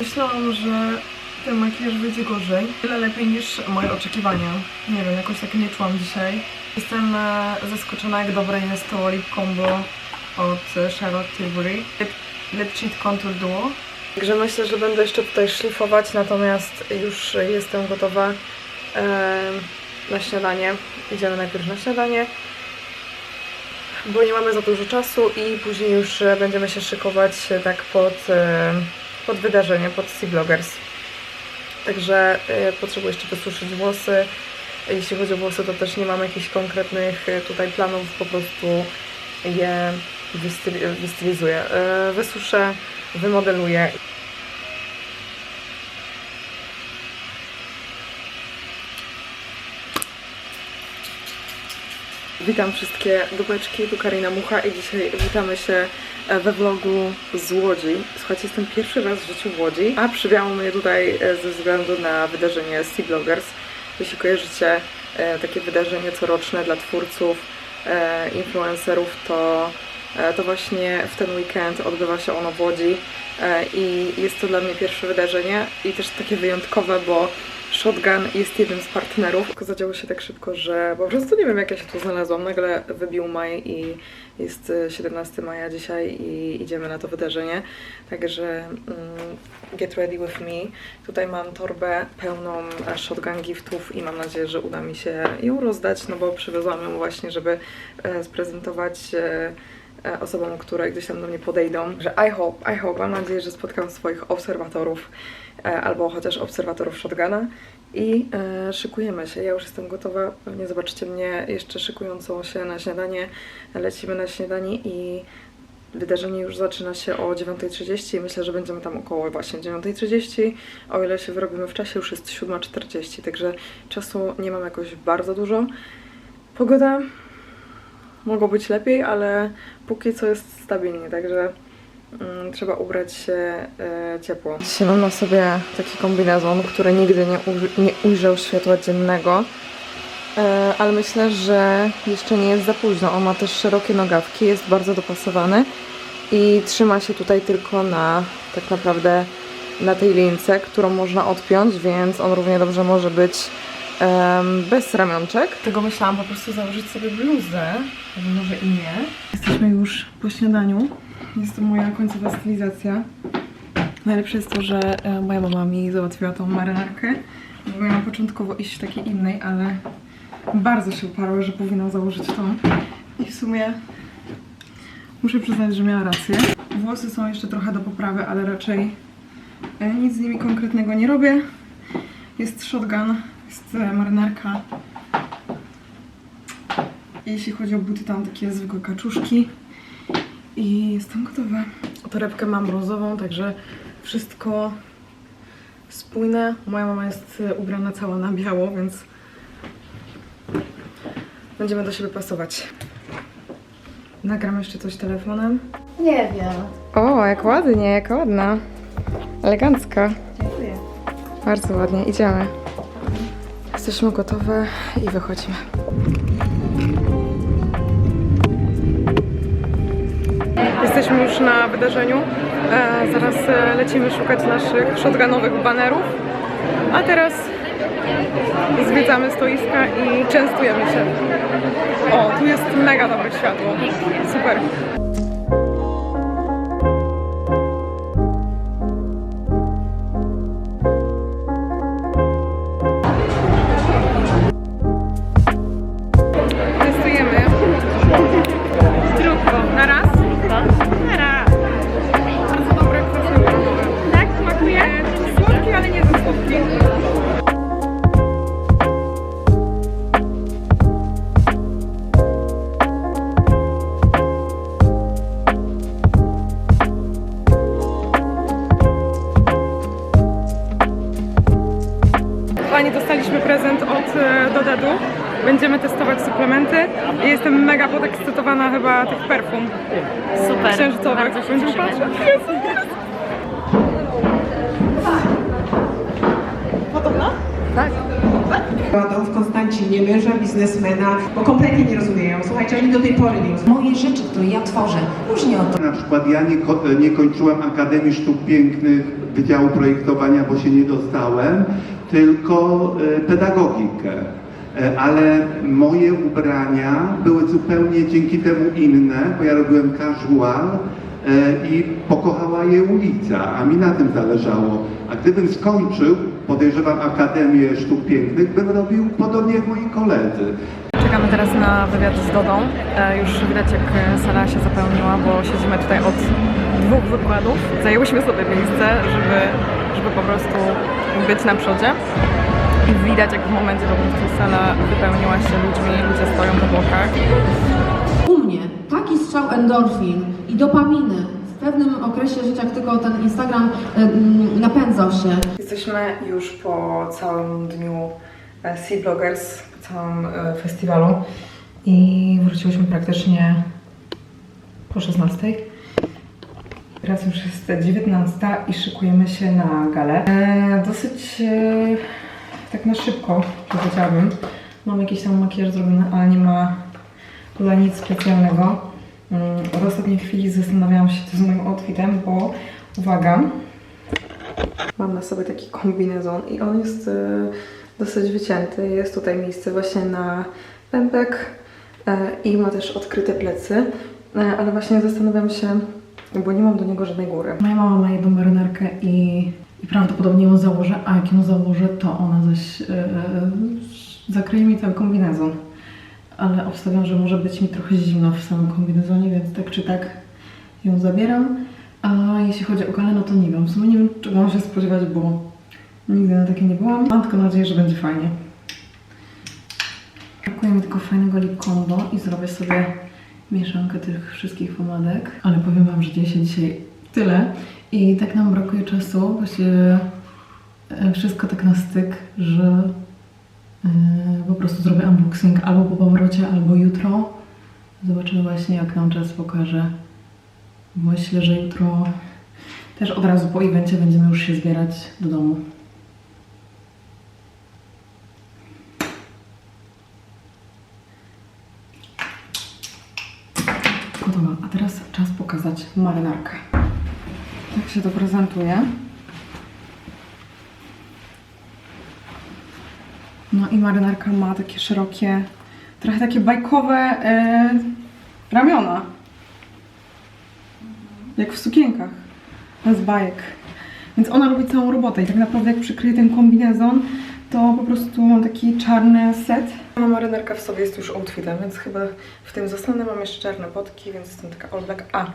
myślałam, że ten makijaż wyjdzie gorzej. Tyle lepiej niż moje oczekiwania. Nie wiem, jakoś tak nie czułam dzisiaj. Jestem e, zaskoczona, jak dobre jest to lip combo od e, Charlotte Tilbury. Lip, lip Cheat Contour Duo. Także myślę, że będę jeszcze tutaj szlifować, natomiast już jestem gotowa e, na śniadanie. Idziemy najpierw na śniadanie, bo nie mamy za dużo czasu i później już będziemy się szykować tak pod, pod wydarzenie, pod Sea. Także e, potrzebuję jeszcze wysuszyć włosy. Jeśli chodzi o włosy, to też nie mam jakichś konkretnych e, tutaj planów, po prostu je wystyl- wystylizuję. E, Wysuszę, wymodeluję Witam wszystkie dubeczki, tu Karina Mucha i dzisiaj witamy się e, we vlogu z Łodzi. Słuchajcie, jestem pierwszy raz w życiu w Łodzi, a przywiało mnie tutaj e, ze względu na wydarzenie Sea Bloggers. Jeśli kojarzycie e, takie wydarzenie coroczne dla twórców, influencerów, to, to właśnie w ten weekend odbywa się ono w Łodzi i jest to dla mnie pierwsze wydarzenie i też takie wyjątkowe, bo Shotgun jest jednym z partnerów. Zadziało się tak szybko, że po prostu nie wiem jak ja się tu znalazłam. Nagle wybił maj i jest e, 17 maja dzisiaj i idziemy na to wydarzenie. Także mm, get ready with me. Tutaj mam torbę pełną e, shotgun giftów i mam nadzieję, że uda mi się ją rozdać, no bo przywiozłam ją właśnie, żeby e, sprezentować e, osobom, które gdzieś tam do mnie podejdą. Że I hope, I hope, mam nadzieję, że spotkam swoich obserwatorów e, albo chociaż obserwatorów shotguna i e, szykujemy się. Ja już jestem gotowa, pewnie zobaczycie mnie jeszcze szykującą się na śniadanie. Lecimy na śniadanie i wydarzenie już zaczyna się o 9.30 i myślę, że będziemy tam około właśnie 9.30. O ile się wyrobimy w czasie, już jest 7.40, także czasu nie mam jakoś bardzo dużo. Pogoda mogło być lepiej, ale póki co jest stabilnie, także mm, trzeba ubrać się e, ciepło. Dzisiaj mam na sobie taki kombinezon, który nigdy nie, uży- nie ujrzał światła dziennego, e, ale myślę, że jeszcze nie jest za późno. On ma też szerokie nogawki, jest bardzo dopasowany i trzyma się tutaj tylko na tak naprawdę na tej lince, którą można odpiąć, więc on równie dobrze może być bez ramionczek. Tego myślałam po prostu założyć sobie bluzę, albo może i nie. Jesteśmy już po śniadaniu. Jest to moja końcowa stylizacja. Najlepsze jest to, że e, moja mama mi załatwiła tą marynarkę. Bo miałam początkowo iść w takiej innej, ale bardzo się uparła, że powinnam założyć tą. I w sumie muszę przyznać, że miała rację. Włosy są jeszcze trochę do poprawy, ale raczej e, nic z nimi konkretnego nie robię. Jest shotgun, jest marynarka. I Jeśli chodzi o buty, to mam takie zwykłe kaczuszki. I jestem gotowa. Torebkę mam brązową, także wszystko spójne. Moja mama jest e, ubrana cała na biało, więc będziemy do siebie pasować. Nagram jeszcze coś telefonem. Nie wiem. O, jak ładnie, jak ładna. Elegancka. Dziękuję. Bardzo ładnie, idziemy. Jesteśmy gotowe i wychodzimy. Jesteśmy już na wydarzeniu. E, zaraz e, lecimy szukać naszych shotgunowych banerów. A teraz zwiedzamy stoiska i częstujemy się. O, tu jest mega dobre światło. Super. Biznesmena, bo kompletnie nie rozumieją. Słuchajcie, oni do tej pory nie rozmawiają. Moje rzeczy, które ja tworzę, już nie o to Na przykład ja nie, ko- nie kończyłem Akademii Sztuk Pięknych Wydziału Projektowania, bo się nie dostałem, tylko e, pedagogikę. E, Ale moje ubrania były zupełnie dzięki temu inne, bo ja robiłem casual e, i pokochała je ulica, a mi na tym zależało. A gdybym skończył, podejrzewam Akademię Sztuk Pięknych, bym robił podobnie jak moi koledzy. Czekamy teraz na wywiad z Dodą. E, Już widać jak e, sala się zapełniła, bo siedzimy tutaj od dwóch wykładów. Zajęłyśmy sobie miejsce, żeby, żeby po prostu być na przodzie. I widać jak w momencie po prostu sala wypełniła się ludźmi, ludzie stoją po bokach. U mnie taki strzał endorfin i dopaminy pewnym okresie życia, tylko ten Instagram napędzał się, Jesteśmy już po całym dniu e, Sea Bloggers, po całym e, festiwalu i wróciłyśmy praktycznie po 16. Teraz już jest 19 i szykujemy się na galę. E, dosyć tak na szybko, powiedziałabym. Mam jakiś tam makijaż zrobiony, ale nie ma chyba nic specjalnego. Od ostatniej chwili zastanawiałam się co z moim outfitem, bo uwaga, Mam na sobie taki kombinezon i on jest e, dosyć wycięty. Jest tutaj miejsce właśnie na pępek e, i ma też odkryte plecy, e, ale właśnie zastanawiam się, bo nie mam do niego żadnej góry. Moja mama ma jedną marynarkę i, i prawdopodobnie ją założę, a jak ją założę, to ona zaś e, zakryje mi cały kombinezon. Ale obstawiam, że może być mi trochę zimno w samym kombinezonie, więc tak czy tak ją zabieram. A jeśli chodzi o galę, no to nie wiem. W sumie nie wiem, czego mam się spodziewać, bo nigdy na takie nie byłam. Mam tylko nadzieję, że będzie fajnie. Brakuje mi tylko fajnego lip combo i zrobię sobie mieszankę tych wszystkich pomadek. Ale powiem Wam, że dzieje się dzisiaj tyle i tak nam brakuje czasu. Właściwie e, wszystko tak na styk, że po prostu zrobię unboxing albo po powrocie, albo jutro. Zobaczymy właśnie, jak nam czas pokaże. Myślę, że jutro też od razu po evencie będziemy już się zbierać do domu. Gotowa. A teraz czas pokazać marynarkę. Tak się to prezentuje. No i marynarka ma takie szerokie, trochę takie bajkowe e, ramiona. Jak w sukienkach. Z bajek. Więc ona robi całą robotę i tak naprawdę jak przykryję ten kombinezon, to po prostu mam taki czarny set. Mam marynarka w sobie, jest już outfitem, więc chyba w tym zostanę. Mam jeszcze czarne potki, więc jestem taka all black. A,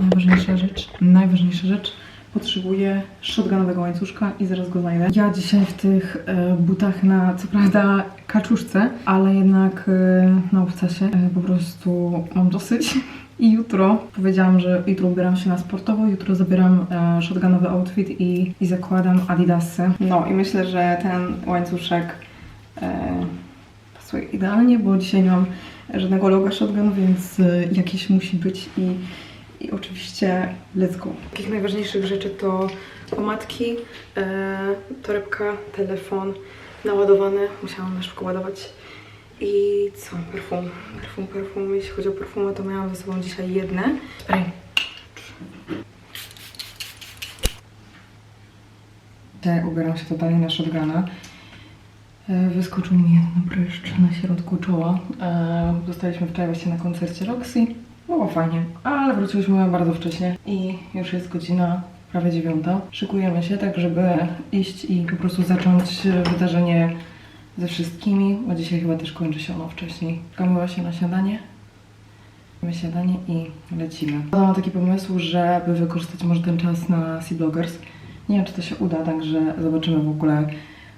najważniejsza rzecz, najważniejsza rzecz. Potrzebuję shotgunowego łańcuszka i zaraz go znajdę. Ja dzisiaj w tych e, butach na, co prawda, kaczuszce, ale jednak e, na obcasie po prostu mam dosyć. I jutro powiedziałam, że jutro ubieram się na sportowo, jutro zabieram e, shotgunowy outfit i, i zakładam adidasy. No i myślę, że ten łańcuszek e, pasuje idealnie, bo dzisiaj nie mam żadnego loga shotgun, więc e, jakiś musi być i, i oczywiście let's go. Takich najważniejszych rzeczy to pomadki, e, torebka, telefon naładowany, musiałam na szybko ładować. I co? Perfum. Perfum, perfum. Jeśli chodzi o perfumy, to miałam ze sobą dzisiaj jedne. Spray. Te ubieram się totalnie na shotguna. E, Wyskoczył mi jeden pryszcz na środku czoła. E, Zostaliśmy wczoraj właśnie na koncercie Roxy. Było fajnie, ale wróciłyśmy bardzo wcześnie i już jest godzina prawie dziewiąta. Szykujemy się tak, żeby iść i po prostu zacząć wydarzenie ze wszystkimi, bo dzisiaj chyba też kończy się ono wcześniej. Czekamy się na śniadanie. Mamy śniadanie i lecimy. Mam taki pomysł, żeby wykorzystać może ten czas na Sea Bloggers. Nie wiem, czy to się uda, także zobaczymy w ogóle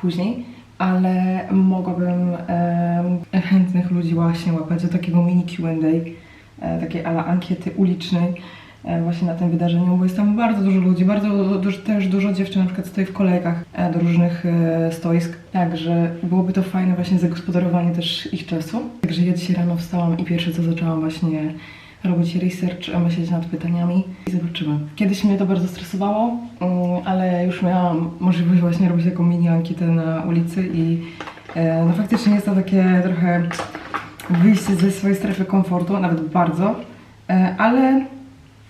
później. Ale mogłabym em, chętnych ludzi właśnie łapać do takiego mini Q&A, e, takiej ala ankiety ulicznej e, właśnie na tym wydarzeniu, bo jest tam bardzo dużo ludzi, bardzo też dużo dziewczyn na przykład stoi w kolejkach e, do różnych e, stoisk, także byłoby to fajne właśnie zagospodarowanie też ich czasu. Także ja dzisiaj rano wstałam i pierwsze co zaczęłam właśnie robić research, myśleć nad pytaniami i zobaczymy. Kiedyś mnie to bardzo stresowało, mm, ale już miałam możliwość właśnie robić taką mini ankietę na ulicy i e, no faktycznie jest to takie trochę wyjście ze swojej strefy komfortu, nawet bardzo, e, ale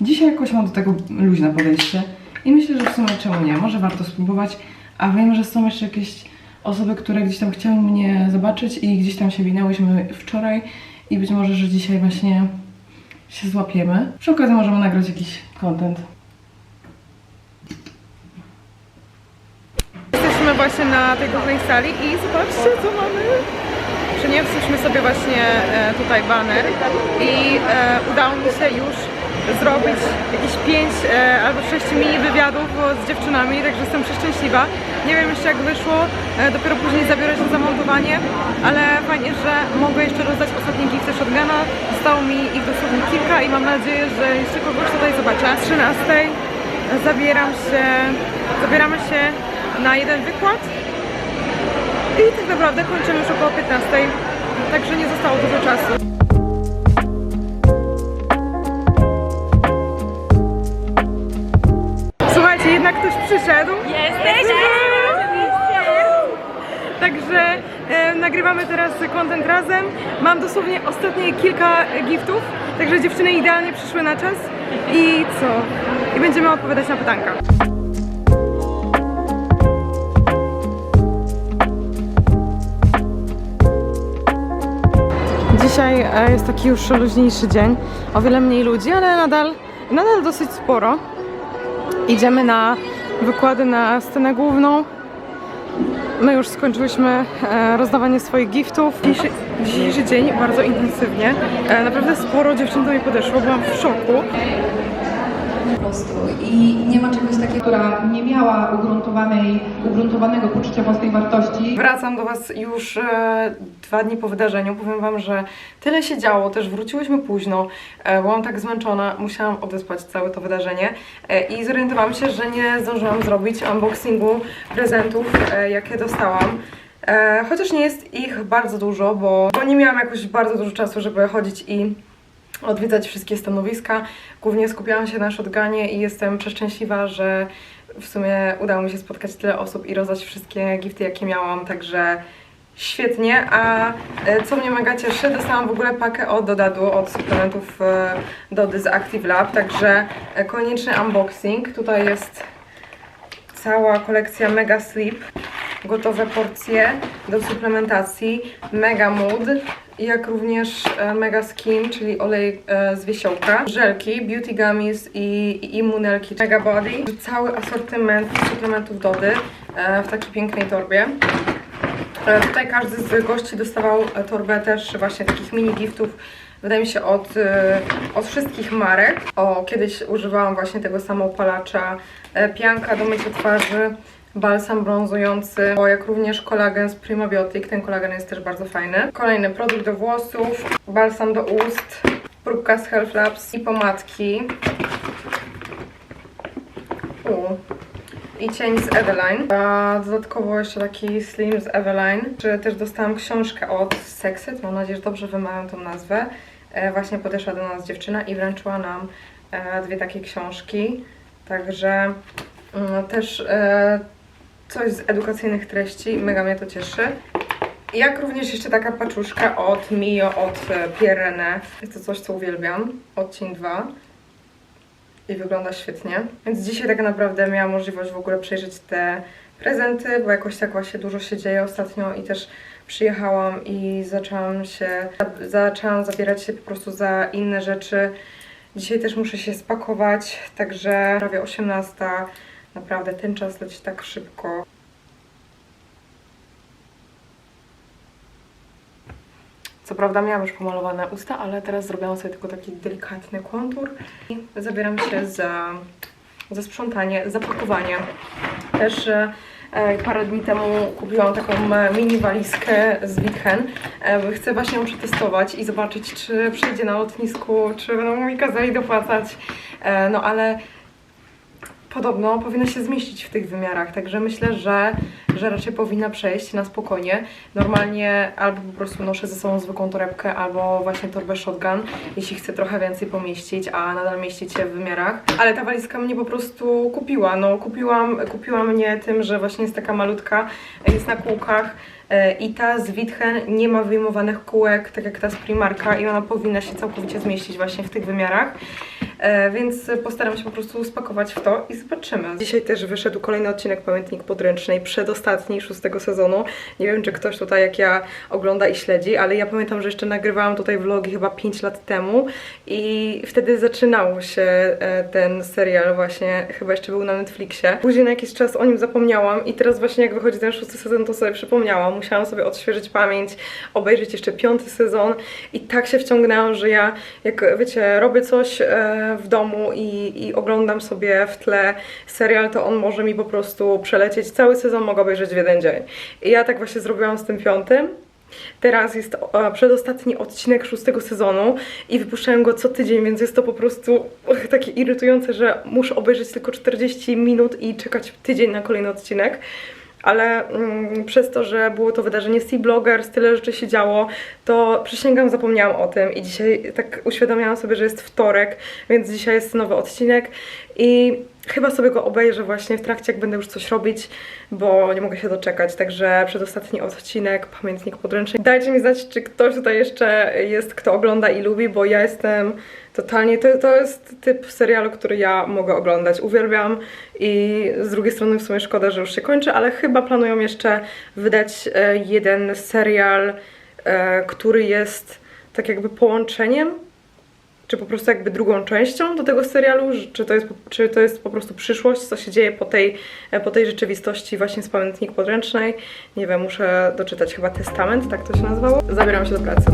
dzisiaj jakoś mam do tego luźne podejście i myślę, że w sumie czemu nie, może warto spróbować, a wiem, że są jeszcze jakieś osoby, które gdzieś tam chciały mnie zobaczyć i gdzieś tam się winęłyśmy wczoraj i być może, że dzisiaj właśnie się złapiemy. Przy okazji możemy nagrać jakiś content. Jesteśmy właśnie na tej głównej sali i zobaczcie co mamy. Przeniosliśmy sobie właśnie e, tutaj baner i e, udało mi się już zrobić jakieś 5 e, albo 6 mini wywiadów z dziewczynami, także jestem przeszczęśliwa. Nie wiem jeszcze jak wyszło, dopiero później zabiorę się za montowanie, ale fajnie, że mogę jeszcze rozdać ostatnie gifty shotguna. Zostało mi ich dosłownie kilka i mam nadzieję, że jeszcze kogoś tutaj zobaczę. Z 13 zabieram się, zabieramy się na jeden wykład i tak naprawdę kończymy już około 15, także nie zostało dużo czasu. Słuchajcie, jednak ktoś przyszedł. Jesteś! Także e, nagrywamy teraz content razem. Mam dosłownie ostatnie kilka giftów, także dziewczyny idealnie przyszły na czas. I co? I będziemy odpowiadać na pytanka. Dzisiaj e, jest taki już luźniejszy dzień, o wiele mniej ludzi, ale nadal, nadal dosyć sporo. Idziemy na wykłady na scenę główną. My już skończyłyśmy e, rozdawanie swoich giftów. Dzisiejszy, dzisiejszy dzień bardzo intensywnie. E, naprawdę sporo dziewczyn do mnie podeszło, byłam w szoku. Po prostu i nie ma czegoś takiego, która nie miała ugruntowanej, ugruntowanego poczucia własnej wartości. Wracam do Was już e, dwa dni po wydarzeniu. Powiem Wam, że tyle się działo, też wróciłyśmy późno. E, byłam tak zmęczona, musiałam odespać całe to wydarzenie e, i zorientowałam się, że nie zdążyłam zrobić unboxingu prezentów, e, jakie dostałam. E, chociaż nie jest ich bardzo dużo, bo, bo nie miałam jakoś bardzo dużo czasu, żeby chodzić i odwiedzać wszystkie stanowiska. Głównie skupiałam się na shotgunie i jestem przeszczęśliwa, że w sumie udało mi się spotkać tyle osób i rozdać wszystkie gifty, jakie miałam, także świetnie. A e, co mnie mega cieszy, dostałam w ogóle pakę od Dodadu, od suplementów e, Dody z Active Lab, także e, konieczny unboxing. Tutaj jest cała kolekcja Mega Sleep, gotowe porcje do suplementacji, Mega Mood, jak również e, Mega Skin, czyli olej e, z wiesiołka, żelki, Beauty Gummies i, immunelki Mega Body, cały asortyment suplementów Dody e, w takiej pięknej torbie. Tutaj każdy z gości dostawał torbę też właśnie takich mini giftów, wydaje mi się od, od wszystkich marek. O, kiedyś używałam właśnie tego samoopalacza, pianka do mycia twarzy, balsam brązujący, jak również kolagen z Primabiotic, ten kolagen jest też bardzo fajny. Kolejny produkt do włosów, balsam do ust, próbka z Health Labs i pomadki. U, i cień z Eveline. A dodatkowo jeszcze taki slim z Eveline. Czy też dostałam książkę od Sexet, mam nadzieję, że dobrze wymawiam tą nazwę. E, właśnie podeszła do nas dziewczyna i wręczyła nam e, dwie takie książki. Także mm, też e, coś z edukacyjnych treści, mega mnie to cieszy. Jak również jeszcze taka paczuszka od Mio, od e, Pierre René. Jest to coś, co uwielbiam. Odcień 2 i wygląda świetnie. Więc dzisiaj tak naprawdę miałam możliwość w ogóle przejrzeć te prezenty, bo jakoś tak właśnie dużo się dzieje ostatnio i też przyjechałam i zaczęłam się, zaczęłam zabierać się po prostu za inne rzeczy. Dzisiaj też muszę się spakować, także prawie 18. Naprawdę ten czas leci tak szybko. Co prawda miałam już pomalowane usta, ale teraz zrobiłam sobie tylko taki delikatny kontur. I zabieram się za, za sprzątanie, zapakowanie. Też e, parę dni temu kupiłam taką mini walizkę z Witchen. E, chcę właśnie ją przetestować i zobaczyć, czy przyjdzie na lotnisku, czy będą mi kazali dopłacać. E, no ale podobno powinna się zmieścić w tych wymiarach, także myślę, że, że raczej powinna przejść na spokojnie. Normalnie albo po prostu noszę ze sobą zwykłą torebkę, albo właśnie torbę shotgun, jeśli chcę trochę więcej pomieścić, a nadal mieścić się w wymiarach. Ale ta walizka mnie po prostu kupiła. No, kupiłam, kupiła mnie tym, że właśnie jest taka malutka, jest na kółkach. E, I ta z Witchen nie ma wyjmowanych kółek, tak jak ta z Primarka i ona powinna się całkowicie zmieścić właśnie w tych wymiarach. E, więc postaram się po prostu spakować w to i zobaczymy. Dzisiaj też wyszedł kolejny odcinek Pamiętnik Podręcznej, przedostatni szóstego sezonu. Nie wiem, czy ktoś tutaj jak ja ogląda i śledzi, ale ja pamiętam, że jeszcze nagrywałam tutaj vlogi chyba 5 lat temu i wtedy zaczynał się e, ten serial właśnie, chyba jeszcze był na Netflixie. Później na jakiś czas o nim zapomniałam i teraz właśnie jak wychodzi ten szósty sezon, to sobie przypomniałam. Musiałam sobie odświeżyć pamięć, obejrzeć jeszcze piąty sezon i tak się wciągnęłam, że ja jak wiecie, robię coś e, w domu i, i oglądam sobie w tle serial, to on może mi po prostu przelecieć. Cały sezon mogę obejrzeć w jeden dzień. I ja tak właśnie zrobiłam z tym piątym. Teraz jest przedostatni odcinek szóstego sezonu i wypuszczałem go co tydzień, więc jest to po prostu takie irytujące, że muszę obejrzeć tylko 40 minut i czekać tydzień na kolejny odcinek. Ale mm, przez to, że było to wydarzenie Sea Bloggers, tyle rzeczy się działo, to przysięgam, zapomniałam o tym i dzisiaj tak uświadomiłam sobie, że jest wtorek, więc dzisiaj jest nowy odcinek i chyba sobie go obejrzę właśnie w trakcie, jak będę już coś robić, bo nie mogę się doczekać. Także przedostatni odcinek, pamiętnik podręczny. Dajcie mi znać, czy ktoś tutaj jeszcze jest, kto ogląda i lubi, bo ja jestem totalnie, to, to jest typ serialu, który ja mogę oglądać. Uwielbiam i z drugiej strony w sumie szkoda, że już się kończy, ale chyba planują jeszcze wydać e, jeden serial, e, który jest tak jakby połączeniem czy po prostu jakby drugą częścią do tego serialu, czy to jest, czy to jest po prostu przyszłość, co się dzieje po tej, e, po tej rzeczywistości właśnie z pamiętnik podręcznej. Nie wiem, muszę doczytać chyba testament, tak to się nazywało. Zabieram się do pracy.